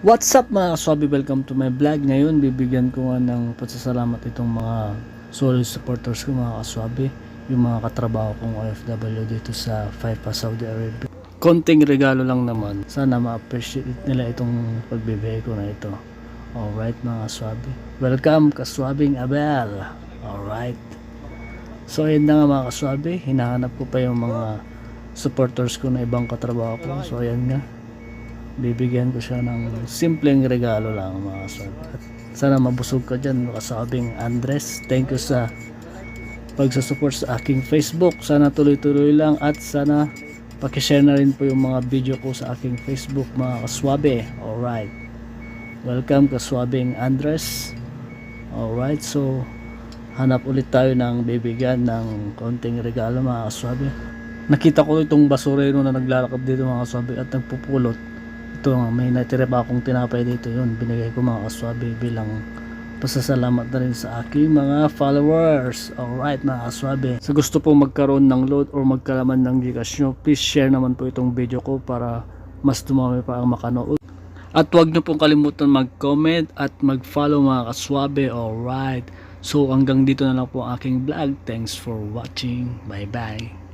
What's up mga kaswabi? Welcome to my vlog. Ngayon, bibigyan ko nga ng pasasalamat itong mga solid supporters ko mga kaswabi. Yung mga katrabaho kong OFW dito sa Faipa, Saudi Arabia. Konting regalo lang naman. Sana ma-appreciate nila itong pagbibigay ko na ito. Alright mga kaswabi. Welcome kaswabing Abel. Alright. So ayun na nga mga kaswabi. Hinahanap ko pa yung mga supporters ko na ibang katrabaho ko. So ayan nga bibigyan ko siya ng simpleng regalo lang mga kaswabi. At sana mabusog ka dyan kasabing Andres. Thank you sa pagsusupport sa aking Facebook. Sana tuloy-tuloy lang at sana pakishare na rin po yung mga video ko sa aking Facebook mga kaswabe. Alright. Welcome kaswabing Andres. Alright, so hanap ulit tayo ng bibigyan ng konting regalo mga kaswabe. Nakita ko itong basurero na naglalakad dito mga kaswabe at nagpupulot ito may natira pa akong tinapay dito. Yun binigay ko mga kaswabe bilang pasasalamat na rin sa aking mga followers. Alright mga kaswabe. Sa gusto po magkaroon ng load or magkalaman ng Gcash nyo please share naman po itong video ko para mas dumami pa ang makanood. At huwag nyo pong kalimutan mag-comment at mag-follow mga kaswabe. Alright. So hanggang dito na lang po ang aking vlog. Thanks for watching. Bye bye